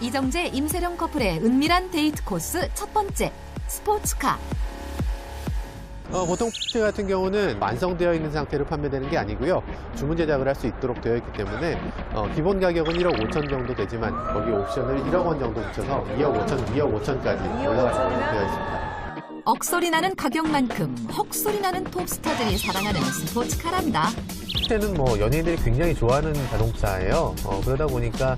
이정재, 임세령 커플의 은밀한 데이트 코스 첫 번째 스포츠카. 어, 보통 포르쉐 같은 경우는 완성되어 있는 상태로 판매되는 게 아니고요. 주문 제작을 할 수 있도록 되어 있기 때문에 어, 기본 가격은 1억 5천 정도 되지만 거기 옵션을 1억 원 정도 붙여서 2억 5천, 2억 5천까지 올라갈 수 있도록 되어 있습니다. 억소리 나는 가격만큼 헉소리 나는 톱스타들이 사랑하는 스포츠카란다. 포르쉐는 뭐 연예인들이 굉장히 좋아하는 자동차예요. 어, 그러다 보니까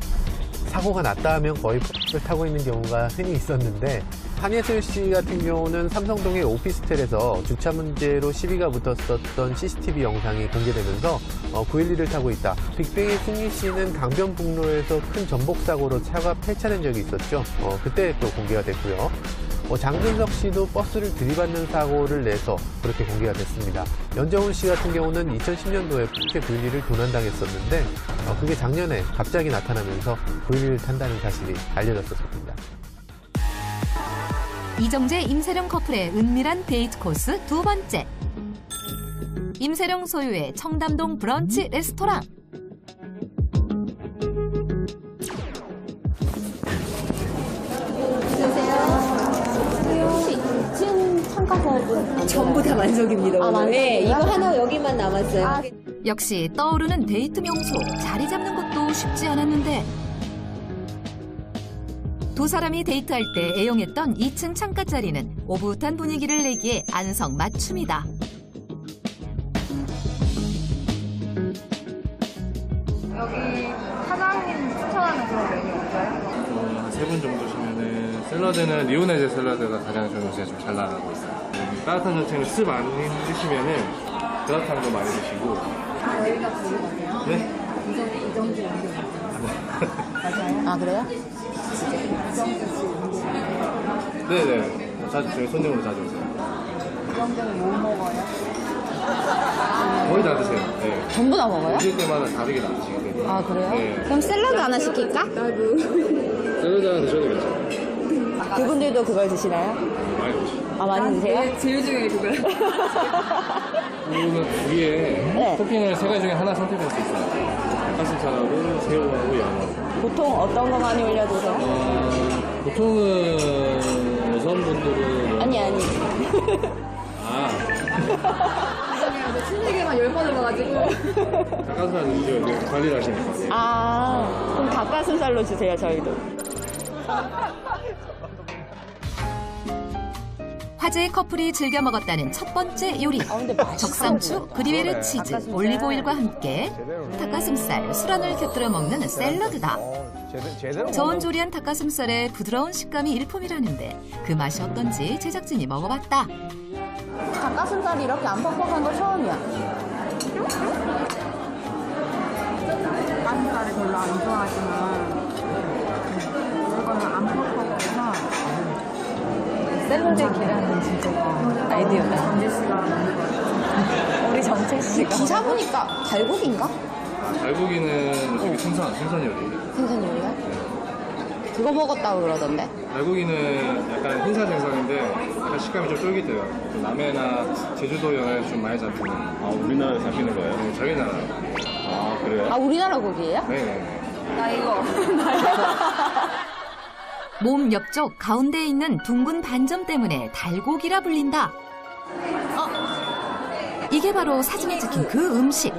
사고가 났다 하면 거의 포르쉐를 타고 있는 경우가 흔히 있었는데 한예슬 씨 같은 경우는 삼성동의 오피스텔에서 주차 문제로 시비가 붙었었던 CCTV 영상이 공개되면서 어, 911을 타고 있다. 빅뱅의 승리 씨는 강변북로에서 큰 전복 사고로 차가 폐차된 적이 있었죠. 어, 그때 또 공개가 됐고요. 어, 장근석 씨도 버스를 들이받는 사고를 내서 그렇게 공개가 됐습니다. 연정훈 씨 같은 경우는 2010년도에 포르쉐 911을 도난당했었는데 어, 그게 작년에 갑자기 나타나면서 911을 탄다는 사실이 알려졌었습니다. 이정재, 임세령 커플의 은밀한 데이트 코스 두 번째. 임세령 소유의 청담동 브런치 레스토랑. 2층 참가자분 전부 다 만석입니다. 아, 오늘. 네, 이거 하나 여기만 남았어요. 아, 역시 떠오르는 데이트 명소 자리 잡는 것도 쉽지 않았는데 두 사람이 데이트할 때 애용했던 2층 창가 자리는 오붓한 분위기를 내기에 안성 맞춤이다. 여기 사장님 추천하는 그런 메뉴 없어요? 한세분 정도 샐러드는 리오네즈 샐러드가 가장 저는 요새 좀 잘 나가고 있어요. 음, 따뜻한 전체는 스 많이 드시면은 그라탕도 많이 드시고. 네? 아 그래요? 네네. 자주 저희 손님으로 자주 오세요. 이정도는 뭐 먹어요? 거의 다 드세요. 네. 전부 다 먹어요? 드실 때마다 다르게 다 드시기 때문에. 아 그래요? 네. 그럼 샐러드 하나 시킬까? 샐러드 하나 드셔도 괜찮아요. 그분들도 그걸 드시나요? 많이 드시고. 아 많이 드세요? 제일 중요해, 그거요. 그리고 위에 네. 토핑을 세 가지 중에 하나 선택할 수 있어요. 닭가슴살하고 새우하고 양하고. 보통 어떤 거 많이 올려드세요? 어, 보통은 여성분들은 아니 아니 아 신세계만 열번 들어가지고 닭가슴살 드시죠 이게 관리를 하시는 거예요 아 그럼 닭가슴살로 주세요 저희도 화제의 커플이 즐겨 먹었다는 첫 번째 요리. 아 적상추, 그리베르 치즈, 올리브오일과 함께 닭가슴살, 술안을 곁들여 먹는 샐러드다. 저온 조리한 닭가슴살의 부드러운 식감이 일품이라는데 그 맛이 어떤지 제작진이 먹어봤다. 닭가슴살이 이렇게 안 퍽퍽한 거 처음이야 닭가슴살을 별로 안 좋아하지만 이거는 안 퍽퍽해서 샐러드에 계란은 진짜 아이디어다. 우리 정채 씨가. 기사 보니까 달고기인가? 아, 달고기는 저기 생선 생선 요리 생선 요리야? 그거 먹었다고 그러던데 달고기는 약간 흰살 생선인데 약간 식감이 좀 쫄깃해요 남해나 제주도에 좀 많이 잡히는 아 우리나라에 잡히는 거예요? 네 저희 나라 아 그래요? 아 우리나라 고기예요? 네네 나 이거 몸 옆쪽 가운데에 있는 둥근 반점 때문에 달고기라 불린다. 어? 이게 바로 사진에 찍힌 그 음식.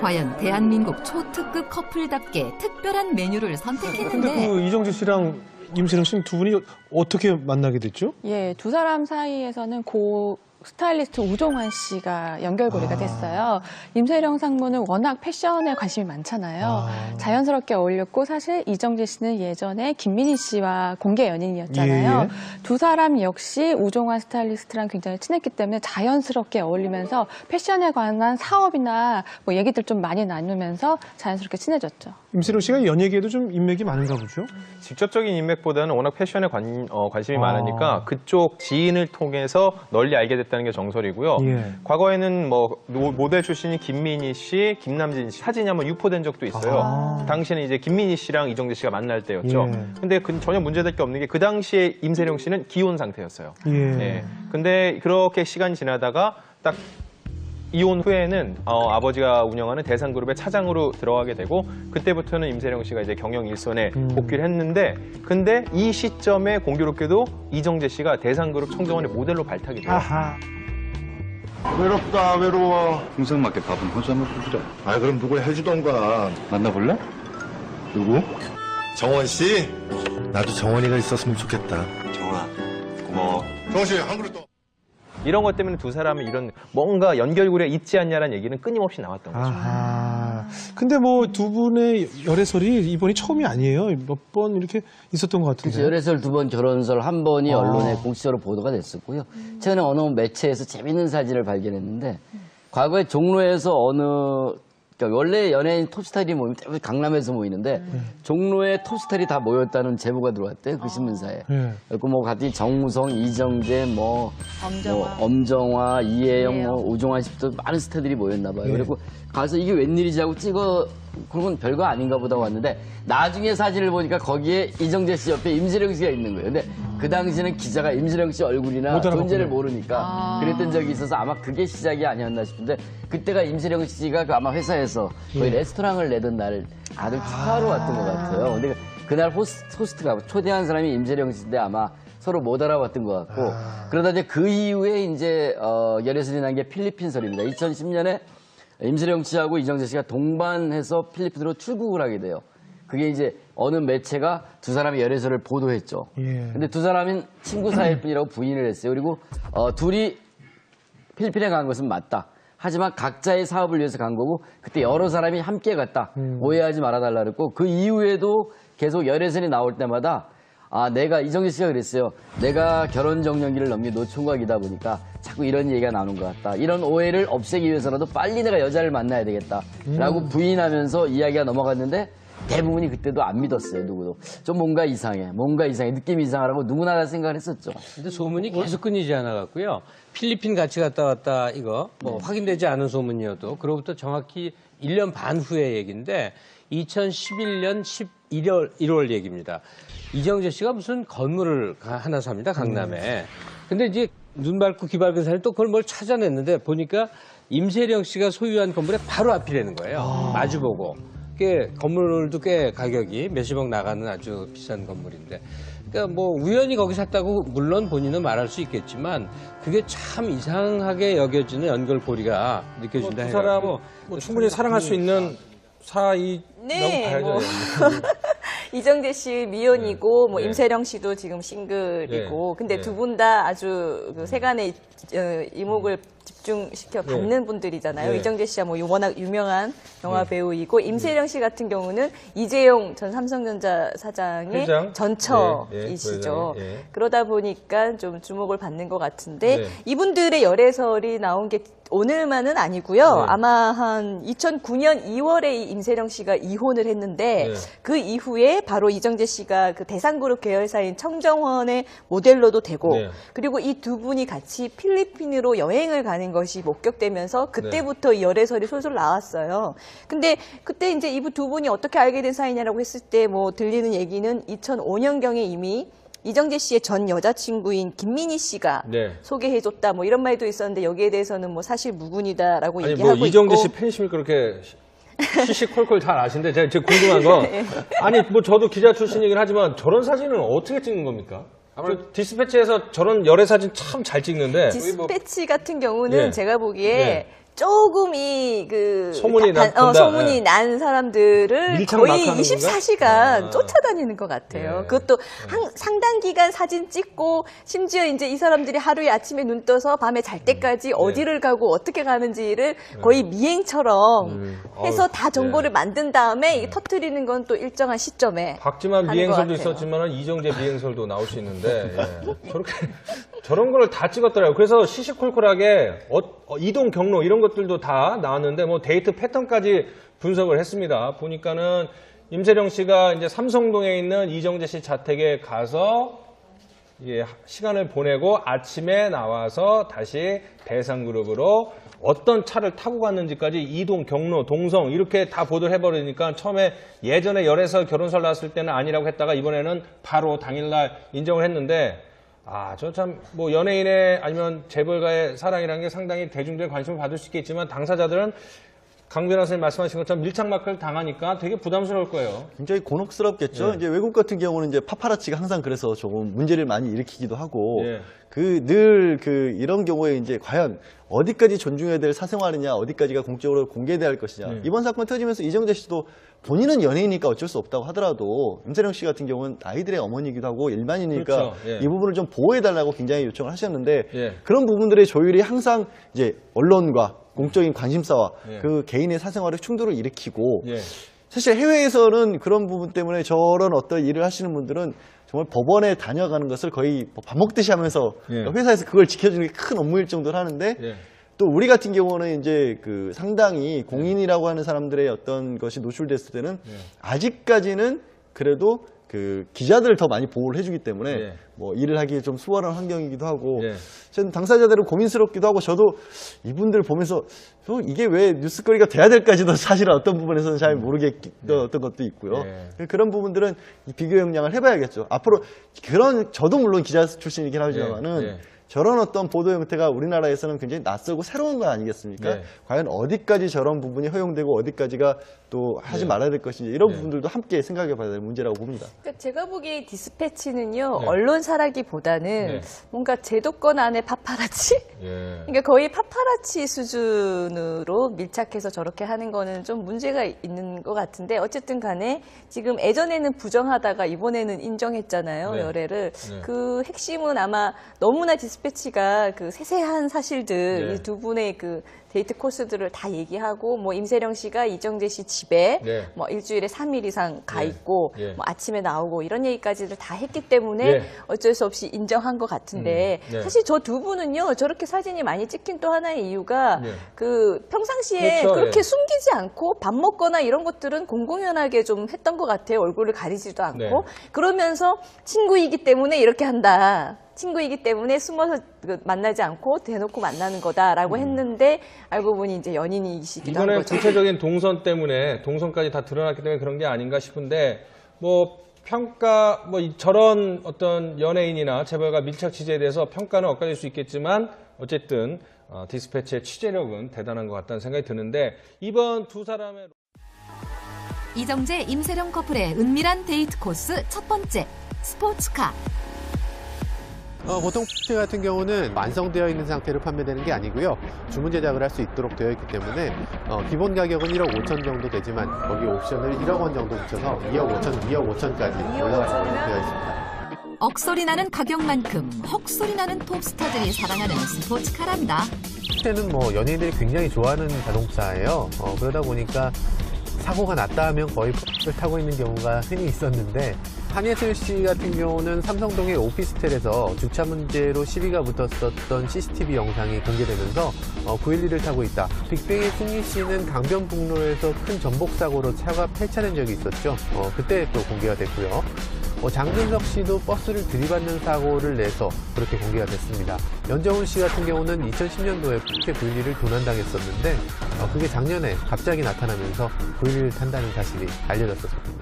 과연 대한민국 초특급 커플답게 특별한 메뉴를 선택했는데 그 이정재 씨랑 임세령 씨두 분이 어떻게 만나게 됐죠? 예, 두 사람 사이에서는 고 스타일리스트 우종환 씨가 연결고리가 아. 됐어요. 임세령 상무는 워낙 패션에 관심이 많잖아요. 아. 자연스럽게 어울렸고 사실 이정재 씨는 예전에 김민희 씨와 공개 연인이었잖아요. 예, 예. 두 사람 역시 우종환 스타일리스트랑 굉장히 친했기 때문에 자연스럽게 어울리면서 패션에 관한 사업이나 뭐 얘기들 좀 많이 나누면서 자연스럽게 친해졌죠. 임세령 씨가 연예계에도 좀 인맥이 많은가 보죠? 직접적인 인맥보다는 워낙 패션에 관, 어, 관심이 아. 많으니까 그쪽 지인을 통해서 널리 알게 됐다 는 게 정설이고요. 예. 과거에는 뭐 노- 모델 출신인 김민희 씨, 김남진 씨 사진이 한번 유포된 적도 있어요. 아. 당시에는 이제 김민희 씨랑 이정재 씨가 만날 때였죠. 예. 근데 그 전혀 문제될 게 없는 게 그 당시에 임세령 씨는 기혼 상태였어요. 예. 예. 근데 그렇게 시간이 지나다가 딱 이혼 후에는 어, 아버지가 운영하는 대상그룹의 차장으로 들어가게 되고 그때부터는 임세령 씨가 이제 경영 일선에 복귀를 했는데 근데 이 시점에 공교롭게도 이정재 씨가 대상그룹 청정원의 모델로 발탁이 돼요. 아하. 외롭다 외로워 평생 맞게 밥은 혼자 먹고 그래. 아 그럼 누구 해주던가 만나볼래? 누구? 정원 씨? 나도 정원이가 있었으면 좋겠다 정아, 고마워. 정원 씨 한 그릇 더 이런 것 때문에 두 사람은 이런 뭔가 연결고리가 있지 않냐라는 얘기는 끊임없이 나왔던 거죠. 아하. 근데 뭐 두 분의 열애설이 이번이 처음이 아니에요. 몇 번 이렇게 있었던 것 같은데. 그렇죠. 열애설 두 번, 결혼설 한 번이 아. 언론에 공식적으로 보도가 됐었고요. 최근에 어느 매체에서 재밌는 사진을 발견했는데 과거에 종로에서 어느 그러니까 원래 연예인 톱스타들이 모이면 대부분 강남에서 모이는데 종로에 톱스타들이 다 모였다는 제보가 들어왔대요 그 신문사에. 예. 그리고 뭐 같이 정무성, 이정재, 뭐, 엄정화. 뭐 엄정화, 이혜영, 이혜영. 뭐 우종환 씨도 많은 스타들이 모였나 봐요. 예. 그리고 가서 이게 웬일이지 하고 찍어 그건 별거 아닌가 보다 왔는데 나중에 사진을 보니까 거기에 이정재 씨 옆에 임지령 씨가 있는 거예요. 근데 그 당시에는 기자가 임지령 씨 얼굴이나. 존재를 모르니까 그랬던 적이 있어서 아마 그게 시작이 아니었나 싶은데 그때가 임지령 씨가 그 아마 회사에서 거의 레스토랑을 내던 날 아들 축하하러 왔던 것 같아요. 근데 그날 호스트, 호스트가 초대한 사람이 임재령 씨인데 아마 서로 못 알아봤던 것 같고 그러다 이제 그 이후에 이제 어, 열애설이 난 게 필리핀설입니다. 2010년에 임세령 씨하고 이정재 씨가 동반해서 필리핀으로 출국을 하게 돼요. 그게 이제 어느 매체가 두 사람의 열애설을 보도했죠. 예. 근데 두 사람은 친구 사이일 뿐이라고 부인을 했어요. 그리고 어, 둘이 필리핀에 간 것은 맞다. 하지만 각자의 사업을 위해서 간 거고 그때 여러 사람이 함께 갔다. 오해하지 말아달라 그랬고 그 이후에도 계속 열애설이 나올 때마다 아 내가 이정재 씨가 그랬어요. 내가 결혼 정년기를 넘긴 노총각이다 보니까 자꾸 이런 얘기가 나오는 것 같다. 이런 오해를 없애기 위해서라도 빨리 내가 여자를 만나야 되겠다라고 부인하면서 이야기가 넘어갔는데 대부분이 그때도 안 믿었어요. 누구도 좀 뭔가 이상해, 뭔가 이상해, 느낌이 이상하라고 누구나 다 생각을 했었죠. 근데 소문이 계속 끊이지 않아 갖고요. 필리핀 같이 갔다 왔다 이거 뭐 확인되지 않은 소문이어도 그로부터 정확히 1년 반 후의 얘기인데 2011년 11월 1월 얘기입니다. 이정재 씨가 무슨 건물을 가- 하나 삽니다. 강남에. 근데 이제 눈 밝고 귀 밝은 사람이 또 그걸 뭘 찾아냈는데 보니까 임세령 씨가 소유한 건물의 바로 앞이라는 거예요. 마주보고. 꽤 건물도 꽤 가격이 몇십억 나가는 아주 비싼 건물인데. 그러니까 뭐 우연히 거기 샀다고 물론 본인은 말할 수 있겠지만 그게 참 이상하게 여겨지는 연결고리가 느껴진다 두 해가지고 사람 뭐 충분히 사랑할 수 있는 사이라고 네, 봐야죠. 뭐. 이정재 씨 미혼이고 뭐 네. 임세령 씨도 지금 싱글이고 네. 근데 네. 두분 다 아주 그 세간의 어, 이목을 집중시켜 네. 받는 분들이잖아요. 네. 이정재 씨야 뭐 워낙 유명한 영화 네. 배우이고 임세령 씨 같은 경우는 이재용 전 삼성전자 사장의 회장? 전처이시죠. 네, 네, 예. 그러다 보니까 좀 주목을 받는 것 같은데 네. 이분들의 열애설이 나온 게 오늘만은 아니고요. 네. 아마 한 2009년 2월에 이 임세령 씨가 이혼을 했는데 네. 그 이후에 바로 이정재 씨가 그 대상그룹 계열사인 청정원의 모델로도 되고 네. 그리고 이 두 분이 같이 필리핀으로 여행을 가는 것이 목격되면서 네. 그때부터 이 열애설이 솔솔 나왔어요. 근데 그때 이제 이두 분이 어떻게 알게 된 사이냐라고 했을 때 뭐 들리는 얘기는 2005년경에 이미 이정재 씨의 전 여자친구인 김민희 씨가 네. 소개해줬다 뭐 이런 말도 있었는데 여기에 대해서는 뭐 사실 무근이다라고 아니 얘기하고 뭐 이정재 있고 씨 팬이시면 그렇게 시시콜콜 잘 아시는데 제가, 제가 궁금한 건 네. 아니 뭐 저도 기자 출신이긴 하지만 저런 사진을 어떻게 찍는 겁니까? 그 디스패치에서 저런 열애 사진 참 잘 찍는데 디스패치 같은 경우는 예. 제가 보기에 예. 조금 이 그 소문이 다- 난다. 어, 소문이 예. 난 사람들을 거의 막 하는 24시간 건가? 아. 쫓아다니는 것 같아요. 예. 그것도 한- 상당 기간 사진 찍고 심지어 이제 이 사람들이 하루에 아침에 눈 떠서 밤에 잘 때까지 어디를 가고 어떻게 가는지를 거의 미행처럼 음. 해서 어우, 다 정보를 예. 만든 다음에 이 터트리는 건 또 일정한 시점에 박지만 미행설도. 있었지만 이정재 미행설도 나올 수 있는데 예. 저렇게 저런 걸 다 찍었더라고요. 그래서 시시콜콜하게 어- 어, 이동 경로 이런 것들도 다 나왔는데 뭐 데이트 패턴까지 분석을 했습니다. 보니까는 임세령 씨가 이제 삼성동에 있는 이정재 씨 자택에 가서 예, 시간을 보내고 아침에 나와서 다시 대상그룹으로 어떤 차를 타고 갔는지까지 이동 경로, 동성 이렇게 다 보도를 해버리니까 처음에 예전에 열애설 결혼설 났을 때는 아니라고 했다가 이번에는 바로 당일날 인정을 했는데 아, 저 참, 뭐, 연예인의 아니면 재벌가의 사랑이라는 게 상당히 대중들의 관심을 받을 수 있겠지만, 당사자들은 강 변호사님 말씀하신 것처럼 밀착마크를 당하니까 되게 부담스러울 거예요. 굉장히 곤혹스럽겠죠. 예. 이제 외국 같은 경우는 이제 파파라치가 항상 그래서 조금 문제를 많이 일으키기도 하고 예. 그늘그 이런 경우에 이제 과연 어디까지 존중해야 될 사생활이냐 어디까지가 공적으로 공개돼야 할 것이냐 예. 이번 사건 터지면서 이정재 씨도 본인은 연예인이니까 어쩔 수 없다고 하더라도 임세령 씨 같은 경우는 아이들의 어머니이기도 하고 일반인이니까 그렇죠. 예. 이 부분을 좀 보호해달라고 굉장히 요청을 하셨는데 예. 그런 부분들의 조율이 항상 이제 언론과 공적인 관심사와 예. 그 개인의 사생활에 충돌을 일으키고 예. 사실 해외에서는 그런 부분 때문에 저런 어떤 일을 하시는 분들은 정말 법원에 다녀가는 것을 거의 뭐밥 먹듯이 하면서 예. 회사에서 그걸 지켜주는 게 큰 업무일 정도로 하는데 예. 또 우리 같은 경우는 이제 그 상당히 공인이라고 하는 사람들의 어떤 것이 노출됐을 때는 예. 아직까지는 그래도 그 기자들을 더 많이 보호를 해주기 때문에 예. 뭐 일을 하기에 좀 수월한 환경이기도 하고 예. 저는 당사자들은 고민스럽기도 하고 저도 이분들 보면서 저 이게 왜 뉴스거리가 돼야 될까지도 사실은 어떤 부분에서는 잘 모르겠던 것도 있고요. 예. 그런 부분들은 이 비교 역량을 해봐야겠죠. 앞으로 그런 저도 물론 기자 출신이긴 하지만은 예. 예. 저런 어떤 보도 형태가 우리나라에서는 굉장히 낯설고 새로운 거 아니겠습니까? 네. 과연 어디까지 저런 부분이 허용되고 어디까지가 또 하지 네. 말아야 될 것인지 이런 네. 부분들도 함께 생각해 봐야 될 문제라고 봅니다. 그러니까 제가 보기에 디스패치는요 네. 언론사라기보다는 네. 뭔가 제도권 안에 파파라치 예. 그러니까 거의 파파라치 수준으로 밀착해서 저렇게 하는 거는 좀 문제가 있는 것 같은데 어쨌든 간에 지금 예전에는 부정하다가 이번에는 인정했잖아요 네. 열애를 네. 그 핵심은 아마 너무나 디스 패치가 그 세세한 사실들 네. 이두 분의 그 데이트 코스들을 다 얘기하고 뭐 임세령 씨가 이정재 씨 집에 네. 뭐 일주일에 3일 이상 가 네. 있고 예. 뭐 아침에 나오고 이런 얘기까지를 다 했기 때문에 예. 어쩔 수 없이 인정한 것 같은데 음, 네. 사실 저 두 분은요 저렇게 사진이 많이 찍힌 또 하나의 이유가 예. 그 평상시에 그렇죠, 그렇게 예. 숨기지 않고 밥 먹거나 이런 것들은 공공연하게 좀 했던 것 같아요 얼굴을 가리지도 않고 네. 그러면서 친구이기 때문에 이렇게 한다. 친구이기 때문에 숨어서 그 만나지 않고 대놓고 만나는 거다라고 했는데 알고 보니 이제 연인이시기도 한 음. 이거는 거죠. 구체적인 동선 때문에 동선까지 다 드러났기 때문에 그런 게 아닌가 싶은데 뭐 평가 뭐 이- 저런 어떤 연예인이나 재벌가 밀착 취재에 대해서 평가는 엇갈릴 수 있겠지만 어쨌든 어, 디스패치의 취재력은 대단한 것 같다는 생각이 드는데 이번 두 사람의 이정재 임세령 커플의 은밀한 데이트 코스 첫 번째 스포츠카 어, 보통 포트 같은 경우는 완성되어 있는 상태로 판매되는 게 아니고요. 주문 제작을 할 수 있도록 되어 있기 때문에 어, 기본 가격은 1억 5천 정도 되지만 거기 옵션을 1억 원 정도 붙여서 2억 5천, 2억 5천까지 올라가도록 되어 있습니다. 억소리 나는 가격만큼 헉소리 나는 톱스타들이 사랑하는 스포츠카랍니다. 포트는 뭐 연예인들이 굉장히 좋아하는 자동차예요. 어, 그러다 보니까 사고가 났다 하면 거의 포트를 타고 있는 경우가 흔히 있었는데 한예슬 씨 같은 경우는 삼성동의 오피스텔에서 주차 문제로 시비가 붙었었던 CCTV 영상이 공개되면서 어, 911을 타고 있다. 빅뱅의 승희 씨는 강변북로에서 큰 전복 사고로 차가 폐차된 적이 있었죠. 어, 그때 또 공개가 됐고요. 어, 장근석 씨도 버스를 들이받는 사고를 내서 그렇게 공개가 됐습니다. 연정훈 씨 같은 경우는 2010년도에 포켓 911을 도난당했었는데 어, 그게 작년에 갑자기 나타나면서 911을 탄다는 사실이 알려졌었습니다.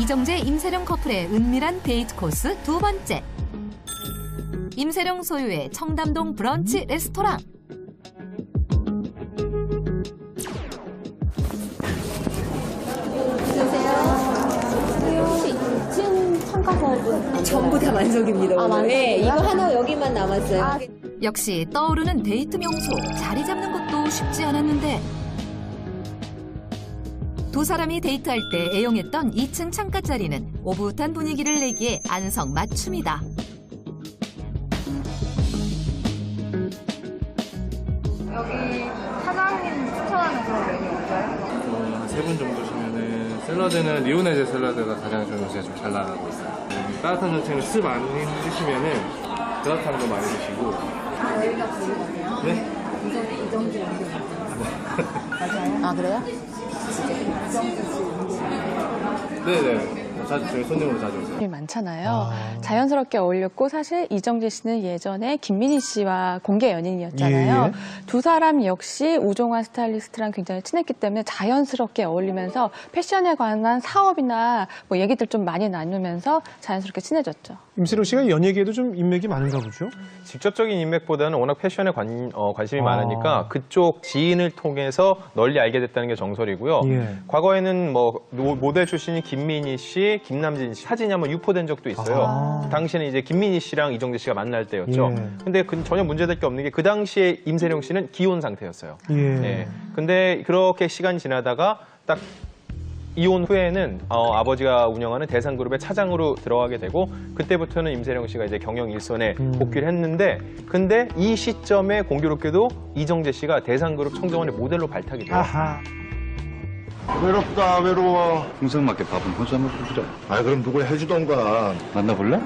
이정재 임세령 커플의 은밀한 데이트 코스 두 번째 임세령 소유의 청담동 브런치 레스토랑 혹시 2층 참가자분 전부 다 만석입니다. 아, 오늘. 네? 이거 하나 여기만 남았어요. 아, 역시 떠오르는 데이트 명소 자리 잡는 것도 쉽지 않았는데 두 사람이 데이트할 때 애용했던 2층 창가 자리는 오붓한 분위기를 내기에 안성 맞춤이다. 여기 사장님 추천하는 그런 메뉴 없어요? 세분 정도 시면은 샐러드는 리오네즈 샐러드가 가장 저는 요새 좀 잘 나가고 있어요. 음, 따뜻한 정체는 술 많이 드시면은 그라탕도 많이 드시고 저희가 부르거든요. 네? 이정재, 이정재 연기 맞아요? 아, 그래요? 对对对。 자주 저희 손님으로 자주 오세요. 이 많잖아요. 자연스럽게 어울렸고 사실 이정재 씨는 예전에 김민희 씨와 공개 연인이었잖아요. 예. 두 사람 역시 우종환 스타일리스트랑 굉장히 친했기 때문에 자연스럽게 어울리면서 패션에 관한 사업이나 뭐 얘기들 좀 많이 나누면서 자연스럽게 친해졌죠. 임세령 씨가 연예계에도 좀 인맥이 많은가 보죠? 직접적인 인맥보다는 워낙 패션에 관, 어, 관심이 아. 많으니까 그쪽 지인을 통해서 널리 알게 됐다는 게 정설이고요. 예. 과거에는 뭐 노- 모델 출신인 김민희 씨, 김남진 씨 사진이 한번 유포된 적도 있어요. 아. 당시에는 이제 김민희 씨랑 이정재 씨가 만날 때였죠. 예. 근데 그 전혀 문제될 게 없는 게 그 당시에 임세령 씨는 기혼 상태였어요. 예. 예. 근데 그렇게 시간이 지나다가 딱 이혼 후에는 어, 아버지가 운영하는 대상그룹의 차장으로 들어가게 되고 그때부터는 임세령 씨가 이제 경영 일선에 음. 복귀를 했는데 근데 이 시점에 공교롭게도 이정재 씨가 대상그룹 청정원의 모델로 발탁이 돼요. 아하. 외롭다 외로워 풍성맞게 밥은 혼자 먹고 그래. 아 그럼 누굴 해주던가 만나볼래?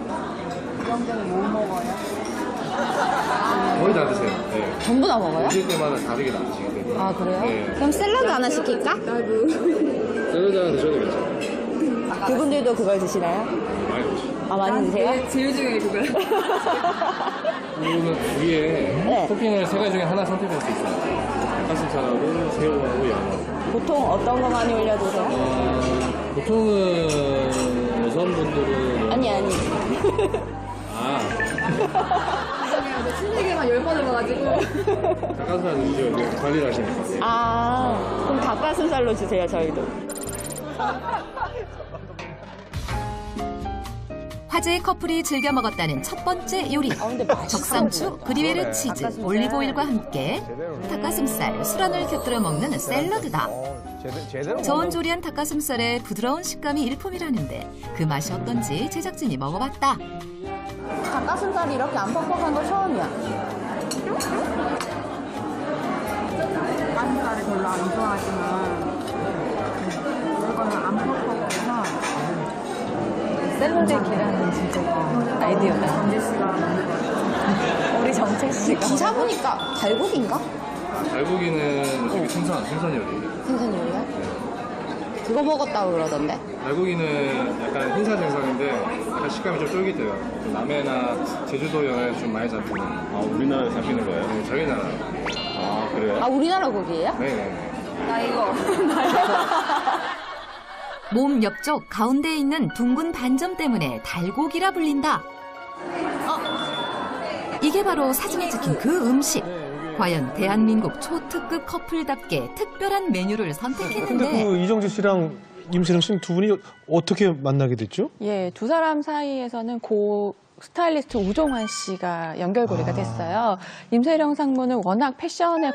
거의 다 드세요. 네. 전부 다 먹어요? 오실 때마다 다르게 나오시기 때문에. 아, 그래요? 네. 그럼 샐러드 하나 시킬까? 샐러드 하나 드셔도 괜찮아요. 그분들도 그걸 드시나요? 많이 드시죠. 아, 많이 드세요? 제일 중요해, 그거야. 그리고 위에 네. 토핑을 세 가지 중에 하나 선택할 수 있어요. 닭가슴살하고 새우하고 양하고. 보통 어떤 거 많이 올려드세요? 어, 보통은 여성분들은 아니, 아니. 아 친하게만 열번 해봐가지고. 닭가슴살 드시죠. 이거 관리를 하시는 것 같아요. 아, 그럼 닭가슴살로 주세요, 저희도. 화제의 커플이 즐겨 먹었다는 첫 번째 요리. 적상추, 그리웨르 치즈, 올리브오일과 함께 닭가슴살, 술안을 곁들여 먹는 샐러드다. 저온 조리한 닭가슴살의 부드러운 식감이 일품이라는데 그 맛이 어떤지 제작진이 먹어봤다. 닭가슴살이 이렇게 안 퍽퍽한 거 처음이야. 닭가슴살을 별로 안 좋아하지만 이거는 안 퍽퍽 계란은 진짜 아이디어다. 우리 정채 씨가. 기사 보니까 달고기인가? 달고기는 저기 생선, 생선 요리예요. 생선 요리야? 그거 먹었다고 그러던데. 달고기는 약간 흰살 생선인데 약간 식감이 좀 쫄깃해요. 좀 남해나 제주도 영에 좀 많이 잡히는. 아 우리나라에 잡히는 거예요? 네, 저희 나라. 아 그래요? 아 우리나라 고기예요? 네네. 나 이거. 몸 옆쪽 가운데에 있는 둥근 반점 때문에 달고기라 불린다. 이게 바로 사진에 찍힌 그 음식. 과연 대한민국 초특급 커플답게 특별한 메뉴를 근데 선택했는데 그 이정재 씨랑 임세령 씨는 두 분이 어떻게 만나게 됐죠? 예, 두 사람 사이에서는 고 스타일리스트 우종환 씨가 연결고리가 됐어요. 임세령 상무는 워낙 패션에 관심이